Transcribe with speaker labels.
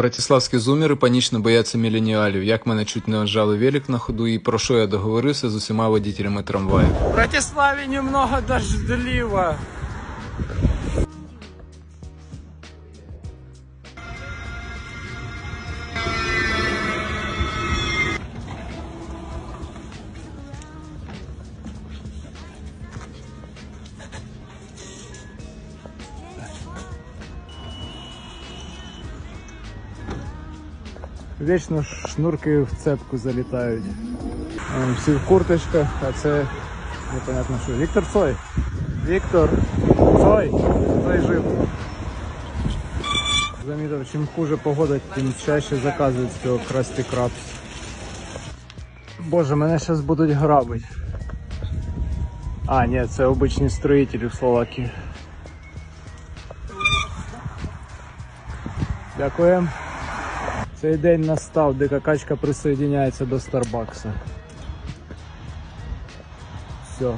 Speaker 1: Братиславські зумери панічно бояться міленіалів. Як мене чуть не отжали велик на ходу і про що я договорився з усіма водителями трамваю.
Speaker 2: В Братиславе немного дождливо. Вічно шнурки в цепку залітають. Всі в курточках, а це непонятно що. Віктор Цой. Віктор Цой. Цой жив. Замітив, чим хуже погода, тим чаще заказують цього красти крабс. Боже, мене зараз будуть грабити. А, ні, це обичні строїтелі в Словакії. Дякую. Цей день настав, де какачка присоединяється до Старбакса. Все.